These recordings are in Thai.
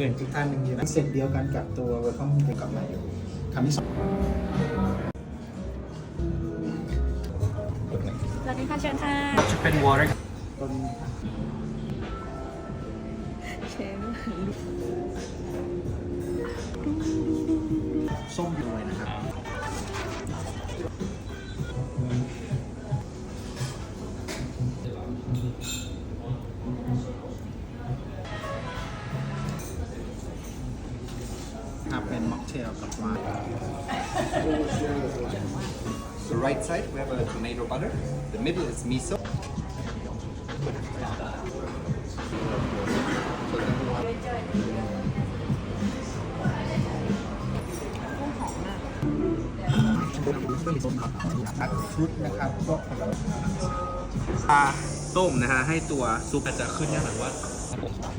พื่อนอีกท่านหนึ่งอยู่นะเสร็จเดียวกันกับตัวเวอร์ชันเดียวกับมาอยู่คำที่สองสวัสดีค่ะเชิญค่ะจะเป็นวอร์เรต้นเชฟส้มด้วยนะครับ ครับเป็นม็อกเทลกับไวน์ The right side, we have a tomato butter. The middle is miso. อัดฟรุตนะครับพวกผลไม้ ปลาต้มนะฮะให้ตัวซุปอาจจะขึ้นเนี่ยหลังว่า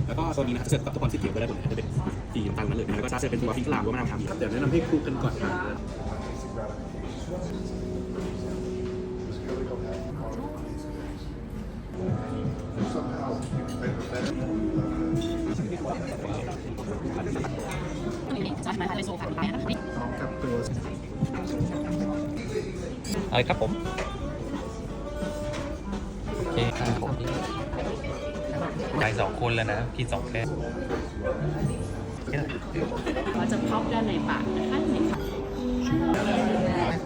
แล้วก็โซนนี้นะครับจะเสิร์ฟกับตัวคอนสีเขียวก็ได้หมดเลยจะเป็นสีน้ำตาลนั้นเลยแล้วก็จะเสิร์ฟเป็นตัวฟิงค์ลามหรือว่ามะนาวทำครับเดี๋ยวแนะนำให้คลุกกันก่อนทานะจะมาทานเลยนะครับตัวอะไรครับผม เคครับผมจ่ายสองคนแล้วนะกินสองแค่เราจะพอกด้านในปากนะคะในปาก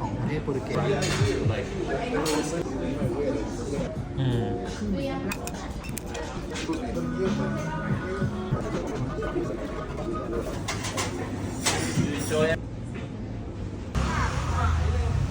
ของประเทศโปรตุเกสอืมพ